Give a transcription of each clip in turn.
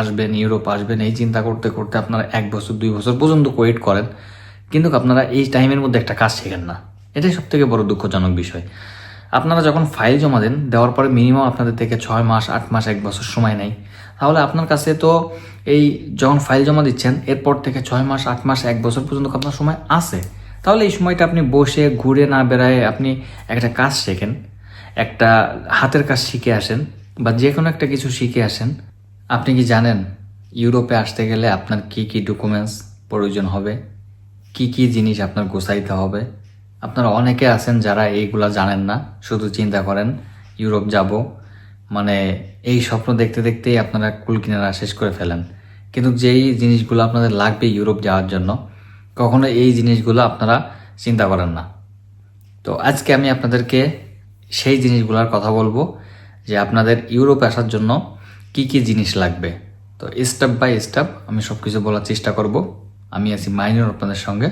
আসবেন, ইউরোপ আসবেন, এই চিন্তা করতে করতে আপনারা এক বছর, দুই বছর পর্যন্ত ওয়েট করেন। কিন্তু আপনারা এই টাইমের মধ্যে একটা কাজ শেখেন না। এটাই সব থেকে বড় দুঃখজনক বিষয়। আপনারা যখন ফাইল জমা দেন, দেওয়ার পরে মিনিমাম আপনাদের থেকে ছয় মাস, আট মাস, এক বছর সময় নেই তাহলে আপনার কাছে তো এই যখন ফাইল জমা দিচ্ছেন, এরপর থেকে ছয় মাস, আট মাস, এক বছর পর্যন্ত আপনার সময় আছে। তাহলে এই সময়টা আপনি বসে, ঘুরে না বেড়ায় আপনি একটা কাজ শেখেন, একটা হাতের কাজ শিখে আসেন, বা যে কোনো একটা কিছু শিখে আসেন। আপনি কি জানেন ইউরোপে আসতে গেলে আপনার কি কি ডকুমেন্টস প্রয়োজন হবে? কি কি জিনিস আপনার গোছাইতে হবে? আপনারা অনেকে আছেন যারা এইগুলা জানেন না, শুধু চিন্তা করেন ইউরোপ যাব। মানে এই স্বপ্ন দেখতে দেখতেই আপনারা কুল কিনারা শেষ করে ফেলেন। কিন্তু যেই জিনিসগুলো আপনাদের লাগবে ইউরোপ যাওয়ার জন্য, কখনো এই জিনিসগুলো আপনারা চিন্তা করেন না। তো আজকে আমি আপনাদেরকে সেই জিনিসগুলোর কথা বলব যে আপনাদের ইউরোপে আসার জন্য কি কি জিনিস লাগবে? তো স্টেপ বাই স্টেপ আমি সব কিছু বলার চেষ্টা করব। আমি আছি মাইনুর আপনাদের সঙ্গে।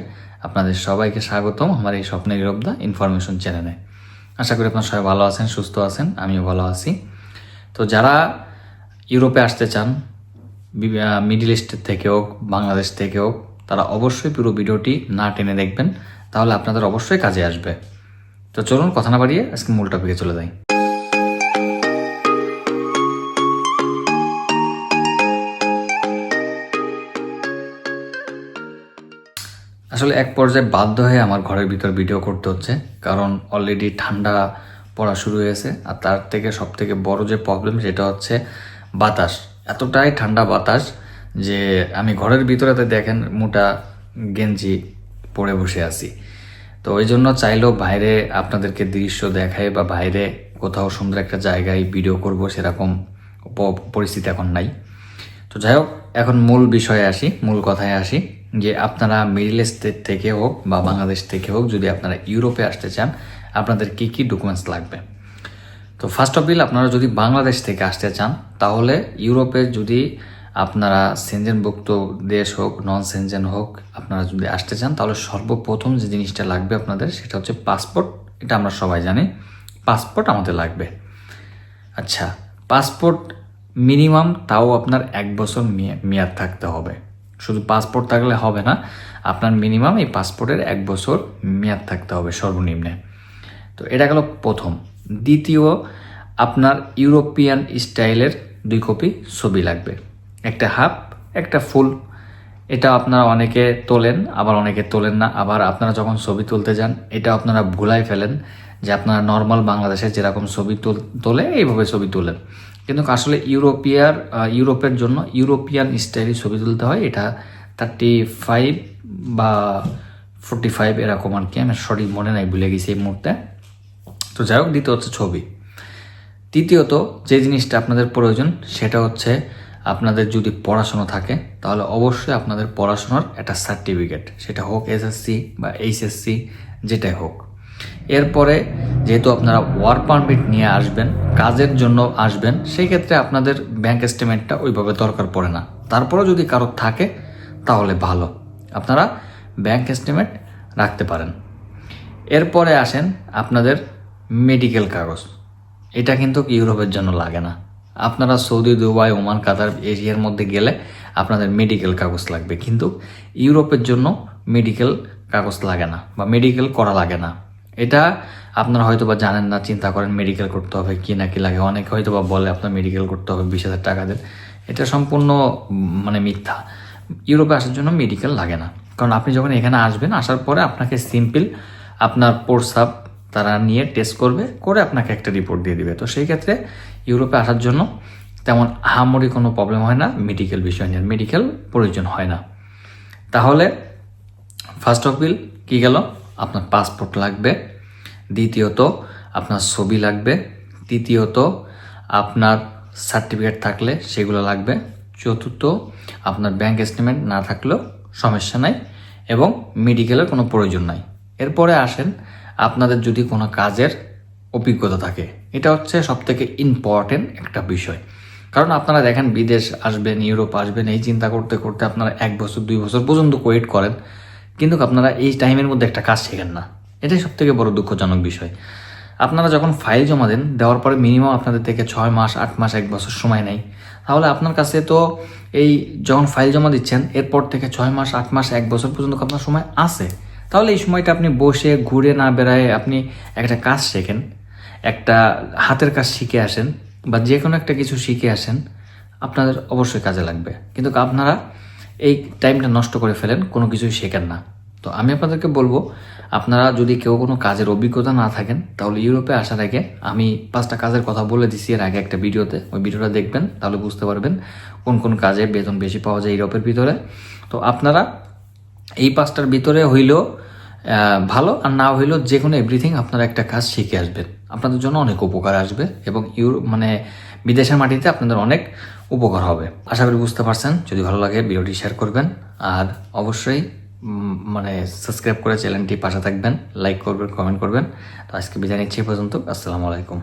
আপনাদের সবাইকে স্বাগতম আমার এই স্বপ্নের ইউরোপ দা ইনফরমেশন চ্যানেলে আশা করি আপনারা সবাই ভালো আছেন, সুস্থ আছেন, আমিও ভালো আছি। তো যারা ইউরোপে আসতে চান মিডিল ইস্টের থেকে হোক বাংলাদেশ থেকে হোক, তারা অবশ্যই পুরো ভিডিওটি না টেনে দেখবেন, তাহলে আপনাদের অবশ্যই কাজে আসবে। তো চলুন কথা না বাড়িয়ে আজকে মূল টপিকে চলে যাই। আসলে এক পর্যায়ে বাধ্য হয়ে আমার ঘরের ভিতর ভিডিও করতে হচ্ছে, কারণ অলরেডি ঠান্ডা পড়া শুরু হয়েছে, আর তার থেকে সব থেকে বড় যে প্রবলেম সেটা হচ্ছে বাতাস। এতটাই ঠান্ডা বাতাস যে আমি ঘরের ভিতরেতে দেখেন মোটা গেঞ্জি পরে বসে আছি। তো ওই জন্য চাইলেও বাইরে আপনাদেরকে দৃশ্য দেখায় বা বাইরে কোথাও সুন্দর একটা জায়গায় ভিডিও করব সেরকম পরিস্থিতি এখন নাই। তো যাই হোক, এখন মূল বিষয়ে আসি, মূল কথায় আসি। যে আপনারা মিডিল স্টেট থেকে হোক বা বাংলাদেশ থেকে হোক যদি আপনারা ইউরোপে আসতে চান, আপনাদের কি কি ডকুমেন্টস লাগবে? তো ফার্স্ট অফ অল আপনারা যদি বাংলাদেশ থেকে আসতে চান, তাহলে ইউরোপে যদি আপনারা সেনজেনভুক্ত দেশ হোক নন সেনজেন হোক, আপনারা যদি আসতে চান, তাহলে সর্বপ্রথম যে জিনিসটা লাগবে আপনাদের, সেটা হচ্ছে পাসপোর্ট এটা আমরা সবাই জানি পাসপোর্ট আমাদের লাগবে। আচ্ছা পাসপোর্ট মিনিমাম তাও আপনার এক বছর মেয়া- মেয়াদ থাকতে হবে। শুধু পাসপোর্ট থাকলে হবে না, আপনার মিনিমাম এই পাসপোর্টের এক বছর মেয়াদ থাকতে হবে সর্বনিম্নে। তো এটা গেল প্রথম। দ্বিতীয়, আপনার ইউরোপিয়ান স্টাইলের দুই কপি ছবি লাগবে। একটা হাফ, একটা ফুল। এটা আপনারা অনেকে তোলেন, আবার অনেকে তোলেন না। আবার আপনারা যখন ছবি তুলতে যান, এটা আপনারা ভুলাই ফেলেন যে আপনারা নর্মাল বাংলাদেশে যেরকম ছবি তুল- এইভাবে ছবি তোলেন। কিন্তু আসলে ইউরোপিয়ার ইউরোপের জন্য ইউরোপিয়ান স্টাইলে ছবি তুলতে হয়। এটা থার্টি ফাইভ বা ফোর্টি ফাইভ এরকম আর কি। আমি সঠিক মনে নাই, ভুলে গেছি এই মুহূর্তে। তো যাই হোক, দ্বিতীয় হচ্ছে ছবি। তৃতীয়ত যে জিনিসটা আপনাদের প্রয়োজন, সেটা হচ্ছে আপনাদের যদি পড়াশোনা থাকে, তাহলে অবশ্যই আপনাদের পড়াশোনার একটা সার্টিফিকেট সেটা হোক এসএসসি বা এইচএসসি যেটাই হোক। এরপরে যেহেতু আপনারা ওয়ার্ক পারমিট নিয়ে আসবেন, কাজের জন্য আসবেন, সেই ক্ষেত্রে আপনাদের ব্যাংক স্টেটমেন্টটা ওইভাবে দরকার পড়ে না। তারপরেও যদি কারোর থাকে, তাহলে ভালো। আপনারা ব্যাংক স্টেটমেন্ট রাখতে পারেন। এরপরে আসেন আপনাদের মেডিকেল কাগজ। এটা কিন্তু ইউরোপের জন্য লাগে না। আপনারা সৌদি, দুবাই, ওমান, কাতার এশিয়ার মধ্যে গেলে আপনাদের মেডিকেল কাগজ লাগবে। কিন্তু ইউরোপের জন্য মেডিকেল কাগজ লাগে না বা মেডিকেল করা লাগে না। এটা আপনারা হয়তো বা জানেন না, চিন্তা করেন মেডিকেল করতে হবে কি না, কি লাগে। অনেকে হয়তো বা বলে আপনার মেডিকেল করতে হবে, বিশ হাজার টাকা দেন। এটা সম্পূর্ণ মানে মিথ্যা। ইউরোপে আসার জন্য মেডিকেল লাগে না। কারণ আপনি যখন এখানে আসবেন, আসার পরে আপনাকে সিম্পল আপনার প্রস্রাব তারা নিয়ে টেস্ট করবে, করে আপনাকে একটা রিপোর্ট দিয়ে দিবে। তো সেই ক্ষেত্রে ইউরোপে আসার জন্য তেমন আহামরি কোনো প্রবলেম হয় না মেডিকেল বিষয় নিয়ে। মেডিকেল প্রয়োজন হয় না। তাহলে ফার্স্ট অফ বিল কী গেল? আপনার পাসপোর্ট লাগবে। দ্বিতীয়ত, আপনার ছবি লাগবে। তৃতীয়ত, আপনার সার্টিফিকেট থাকলে সেগুলো লাগবে। চতুর্থ, আপনার ব্যাংক স্টেটমেন্ট না থাকলেও সমস্যা নাই এবং মেডিকেলের কোনো প্রয়োজন নাই। এরপরে আসেন, আপনাদের যদি কোনো কাজের অভিজ্ঞতা থাকে। এটা হচ্ছে সবথেকে ইম্পর্টেন্ট একটা বিষয়। কারণ আপনারা দেখেন, বিদেশ আসবেন, ইউরোপ আসবেন, এই চিন্তা করতে করতে আপনারা এক বছর, দুই বছর পর্যন্ত ওয়েট করেন। কিন্তু আপনারা এই টাইমের মধ্যে একটা কাজ শেখেন না। এটাই সব থেকে বড় দুঃখজনক বিষয়। আপনারা যখন ফাইল জমা দেন, দেওয়ার পরে মিনিমাম আপনাদের থেকে ছয় মাস, আট মাস, এক বছর সময় নেয়। তাহলে আপনার কাছে তো এই যখন ফাইল জমা দিচ্ছেন, এরপর থেকে ছয় মাস, আট মাস, এক বছর পর্যন্ত আপনার সময় আছে। তাহলে এই সময়টা আপনি বসে, ঘুরে না বেড়ায় আপনি একটা কাজ শেখেন, একটা হাতের কাজ শিখে আসেন, বা যে কোনো একটা কিছু শিখে আসেন, আপনাদের অবশ্যই কাজে লাগবে। কিন্তু আপনারা এই টাইমটা নষ্ট করে ফেলেন, কোনো কিছুই শেখেন না। তো আমি আপনাদেরকে বলব, আপনারা যদি কেউ কোনো কাজের অভিজ্ঞতা না থাকেন, তাহলে ইউরোপে আসার আগে আমি পাঁচটা কাজের কথা বলে দিছি এর আগে একটা ভিডিওতে। ওই ভিডিওটা দেখবেন, তাহলে বুঝতে পারবেন কোন কোন কাজে বেতন বেশি পাওয়া যায় ইউরোপের ভিতরে। তো আপনারা এই পাঁচটার ভিতরে হইলেও ভালো, আর না হইলেও যে কোনো এভরিথিং আপনারা একটা কাজ শিখে আসবেন। আপনাদের জন্য অনেক উপকার আসবে এবং ইউরোপ মানে বিদেশের মাটিতে আপনাদের অনেক উপকার হবে। আশা করি বুঝতে পারছেন। যদি ভালো লাগে, ভিডিওটি শেয়ার করবেন। আর অবশ্যই মানে সাবস্ক্রাইব করে চ্যানেলটি পাশে থাকবেন। লাইক করবেন কমেন্ট করবেন। তো আজকে বিদায় নিচ্ছি পর্যন্ত। আসসালামু আলাইকুম।